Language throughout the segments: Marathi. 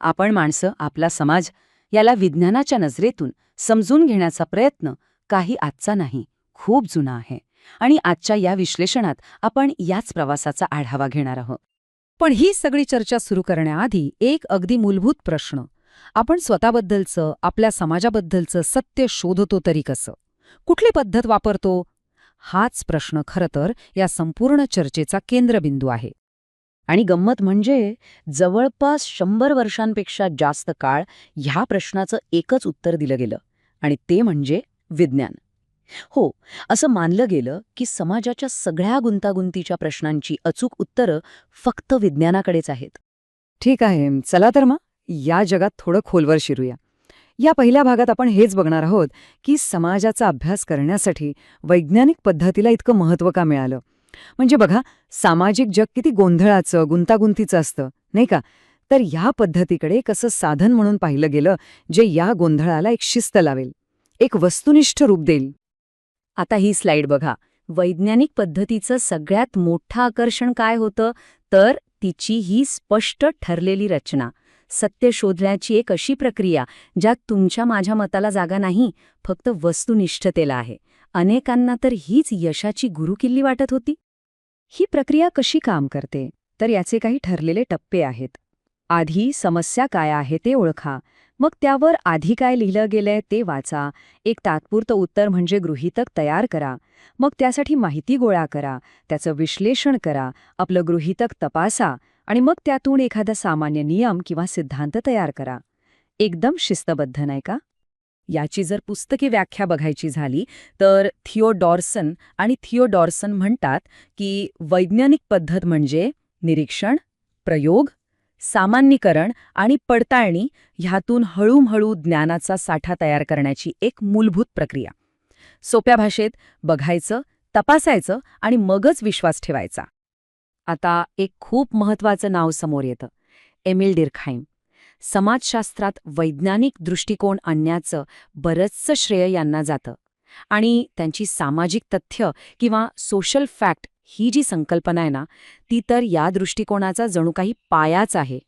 आपण माणसं आपला समाज याला विज्ञानाच्या नजरेतून समजून घेण्याचा प्रयत्न काही आजचा नाही खूप जुना आहे. आणि आजच्या या विश्लेषणात आपण याच प्रवासाचा आढावा घेणार आहोत. पण ही सगळी चर्चा सुरू करण्याआधी एक अगदी मूलभूत प्रश्न. आपण स्वतःबद्दलचं आपल्या समाजाबद्दलचं सत्य शोधतो तरी कसं? कुठली पद्धत वापरतो? हाच प्रश्न खरं तर या संपूर्ण चर्चेचा केंद्रबिंदू आहे. आणि गंमत म्हणजे जवळपास शंभर वर्षांपेक्षा जास्त काळ ह्या प्रश्नाचं एकच उत्तर दिलं गेलं आणि ते म्हणजे विज्ञान. हो असं मानलं गेलं की समाजाच्या सगळ्या गुंतागुंतीच्या प्रश्नांची अचूक उत्तरं फक्त विज्ञानाकडेच आहेत. ठीक आहे चला तर मग या जगात थोडं खोलवर शिरूया. या पहिल्या भागात आपण हेच बघणार आहोत की समाजाचा अभ्यास करण्यासाठी वैज्ञानिक पद्धतीला इतकं महत्त्व का मिळालं? म्हणजे बघा सामाजिक जग किती गोंधळाचं गुंतागुंतीचं असतं नाही का? तर या पद्धतीकडे कसं साधन म्हणून पाहिलं गेलं जे या गोंधळाला एक शिस्त लावेल एक वस्तुनिष्ठ रूप देईल. आता ही स्लाइड बघा. वैज्ञानिक पद्धतीचं सगळ्यात मोठं आकर्षण काय होतं? तर तिची ही स्पष्ट ठरलेली रचना. सत्य शोधण्याची एक अशी प्रक्रिया ज्यात तुमच्या माझ्या मताला जागा नाही फक्त वस्तुनिष्ठतेला आहे. अनेकांना तर हीच यशाची गुरुकिल्ली वाटत होती. ही प्रक्रिया कशी काम करते तर याचे काही ठरलेले टप्पे आहेत. आधी समस्या काय आहे ते ओळखा मग त्यावर आधी काय लिहिलं गेलंय ते वाचा एक तात्पुरतं उत्तर म्हणजे गृहीतक तयार करा मग त्यासाठी माहिती गोळा करा त्याचं विश्लेषण करा आपलं गृहीतक तपासा आणि मग त्यातून एखादा सामान्य नियम किंवा सिद्धांत तयार करा. एकदम शिस्तबद्ध नाही का? याची जर पुस्तकी व्याख्या बघायची झाली तर थिओडॉर्सन आणि थिओडॉर्सन म्हणतात की वैज्ञानिक पद्धत म्हणजे निरीक्षण प्रयोग सामान्यीकरण आणि पडताळणी ह्यातून हळूहळू ज्ञानाचा साठा तयार करण्याची एक मूलभूत प्रक्रिया. सोप्या भाषेत बघायचं तपासायचं आणि मगच विश्वास ठेवायचा. आता एक खूप महत्वाचं नाव समोर येतं एमिल डिरखाईम. समाजशास्त्रात वैज्ञानिक दृष्टिकोन आणण्याचं बरंचसं श्रेय यांना जातं. आणि त्यांची सामाजिक तथ्य किंवा सोशल फॅक्ट ही जी संकल्पना आहे ना ती तर या दृष्टिकोनाचा जणू काही पायाच आहे.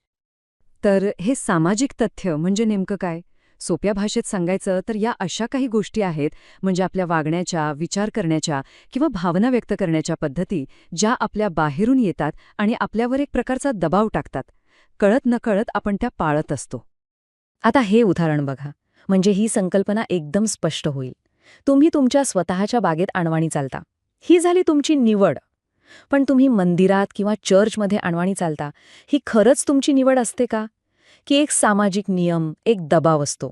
तर हे सामाजिक तथ्य म्हणजे नेमकं काय? सोप्या भाषेत सांगायचं तर या अशा काही गोष्टी आहेत म्हणजे आपल्या वागण्याच्या विचार करण्याच्या किंवा भावना व्यक्त करण्याच्या पद्धती ज्या आपल्या बाहेरून येतात आणि आपल्यावर एक प्रकारचा दबाव टाकतात. कळत नकळत आपण त्या पाळत असतो. आता हे उदाहरण बघा. म्हणजे ही संकल्पना एकदम स्पष्ट होईल. तुम्ही तुमच्या स्वतःच्या बागेत आणवाणी चालता. ही झाली तुमची निवड. पण तुम्ही मंदिरात किंवा चर्चमध्ये आणवाणी चालता. ही खरंच तुमची निवड असते का? की एक सामाजिक नियम एक दबाव असतो.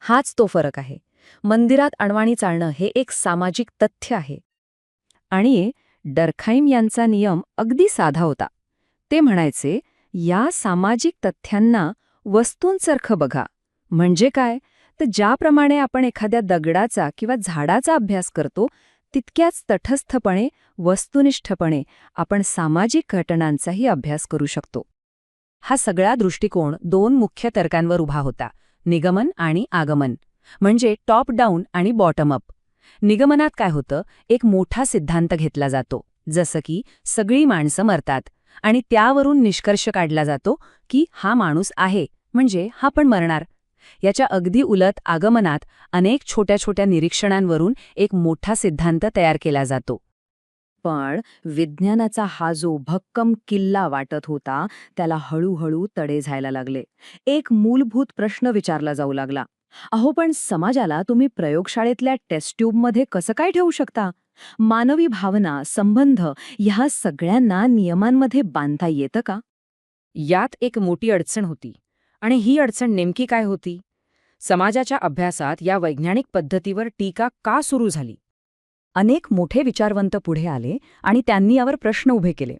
हाच तो फरक आहे. मंदिरात अणवाणी चालणं हे एक सामाजिक तथ्य आहे. आणि डरखाईम यांचा नियम अगदी साधा होता. ते म्हणायचे या सामाजिक तथ्यांना वस्तूंसारखं बघा. म्हणजे काय? तर ज्याप्रमाणे आपण एखाद्या दगडाचा किंवा झाडाचा अभ्यास करतो तितक्याच तटस्थपणे वस्तुनिष्ठपणे आपण सामाजिक घटनांचाही अभ्यास करू शकतो. हा सगळा दृष्टिकोन दोन मुख्य तर्कांवर उभा होता निगमन आणि आगमन. म्हणजे टॉप डाऊन आणि बॉटम अप निगमनात काय होतं? एक मोठा सिद्धांत घेतला जातो जसं की सगळी माणसं मरतात. आणि त्यावरून निष्कर्ष काढला जातो की हा माणूस आहे म्हणजे हा पण मरणार. याच्या अगदी उलट आगमनात अनेक छोट्या छोट्या निरीक्षणांवरून एक मोठा सिद्धांत तयार केला जातो. पण विज्ञानाचा हा जो भक्कम किल्ला वाटत होता त्याला हळूहळू तडे जायला लागले. एक मूलभूत प्रश्न विचारला जाऊ लागला. अहो पण समाजाला तुम्ही प्रयोगशाळेतल्या टेस्ट ट्यूबमध्ये कसं काय ठेवू शकता? मानवी भावना संबंध ह्या सगळ्यांना नियमांमध्ये बांधता येतं का? यात एक मोठी अडचण होती. आणि ही अडचण नेमकी काय होती? समाजाच्या अभ्यासात या वैज्ञानिक पद्धतीवर टीका का सुरू झाली? अनेक मोठे विचारवंत पुढे आले आणि त्यांनी यावर प्रश्न उभे केले.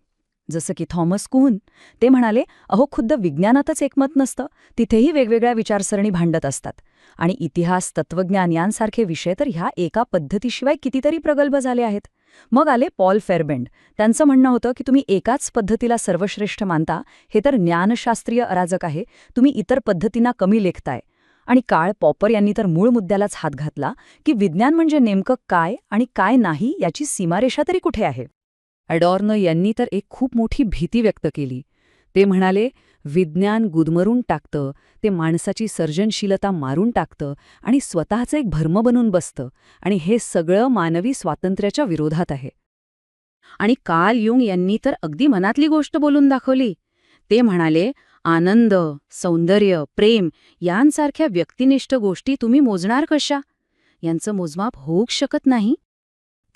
जसं की थॉमस कुहन ते म्हणाले अहो खुद्द विज्ञानातच एकमत नसतं. तिथेही वेगवेगळ्या विचारसरणी भांडत असतात. आणि इतिहास तत्वज्ञान यांसारखे विषय तर ह्या एका पद्धतीशिवाय कितीतरी प्रगल्भ झाले आहेत. मग आले पॉल फेरबेंड. त्यांचं म्हणणं होतं की तुम्ही एकाच पद्धतीला सर्वश्रेष्ठ मानता हे तर ज्ञानशास्त्रीय अराजक आहे तुम्ही इतर पद्धतींना कमी लेखताय. आणि काळ पॉपर यांनी तर मूळ मुद्द्यालाच हात घातला की विज्ञान म्हणजे नेमकं काय आणि काय नाही याची सीमारेषा तरी कुठे आहे? अडॉर्न यांनी तर एक खूप मोठी भीती व्यक्त केली. ते म्हणाले विज्ञान गुदमरून टाकतं ते माणसाची सर्जनशीलता मारून टाकतं आणि स्वतःचं एक भर्म बनून बसतं आणि हे सगळं मानवी स्वातंत्र्याच्या विरोधात आहे. आणि काल युंग यांनी तर अगदी मनातली गोष्ट बोलून दाखवली. ते म्हणाले आनंद सौंदर्य प्रेम यांसारख्या व्यक्तिनिष्ठ गोष्टी तुम्ही मोजणार कशा? यांचं मोजमाप होऊच शकत नाही?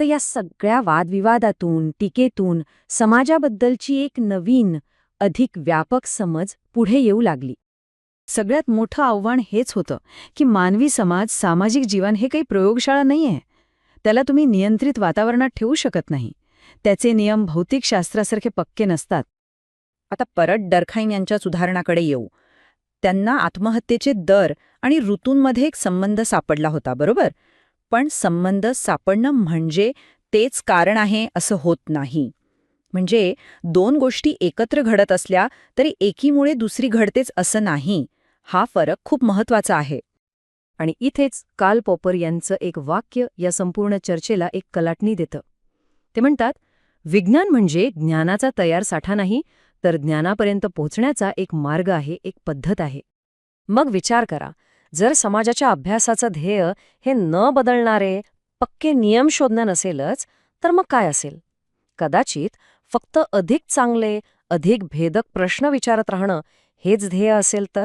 तर या सगळ्या वादविवादातून टीकेतून समाजाबद्दलची एक नवीन अधिक व्यापक समज पुढे येऊ लागली. सगळ्यात मोठं आव्हान हेच होतं की मानवी समाज सामाजिक जीवन हे काही प्रयोगशाळा नाहीये. त्याला तुम्ही नियंत्रित वातावरणात ठेवू शकत नाही. त्याचे नियम भौतिकशास्त्रासारखे पक्के नसतात. आता परत डरखाईन यांच्या सुधारणाकडे येऊ. त्यांना आत्महत्येचे दर आणि ऋतूंमध्ये एक संबंध सापडला होता बरोबर? पण संबंध सापडणं म्हणजे तेच कारण आहे असं होत नाही. म्हणजे दोन गोष्टी एकत्र घडत असल्या तरी एकीमुळे दुसरी घडतेच असं नाही. हा फरक खूप महत्त्वाचा आहे. आणि इथेच काल पॉपर यांचं एक वाक्य या संपूर्ण चर्चेला एक कलाटणी देतं. ते म्हणतात विज्ञान म्हणजे ज्ञानाचा तयार साठा नाही तर ज्ञानापर्यंत पोहोचण्याचा एक मार्ग आहे एक पद्धत आहे. मग विचार करा जर समाजाच्या अभ्यासाचं ध्येय हे न बदलणारे पक्के नियम शोधणं नसेलच तर मग काय असेल? कदाचित फक्त अधिक चांगले अधिक भेदक प्रश्न विचारत राहणं हेच ध्येय असेल तर?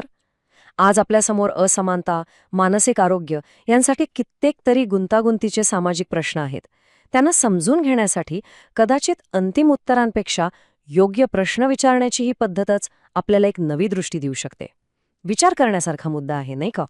आज आपल्यासमोर असमानता मानसिक आरोग्य यांसाठी कित्येक तरी गुंतागुंतीचे सामाजिक प्रश्न आहेत. त्यांना समजून घेण्यासाठी कदाचित अंतिम उत्तरांपेक्षा योग्य प्रश्न विचारण्याची ही पद्धतच आपल्याला एक नवी दृष्टी देऊ शकते. विचार करण्यासारखा मुद्दा आहे नाही का?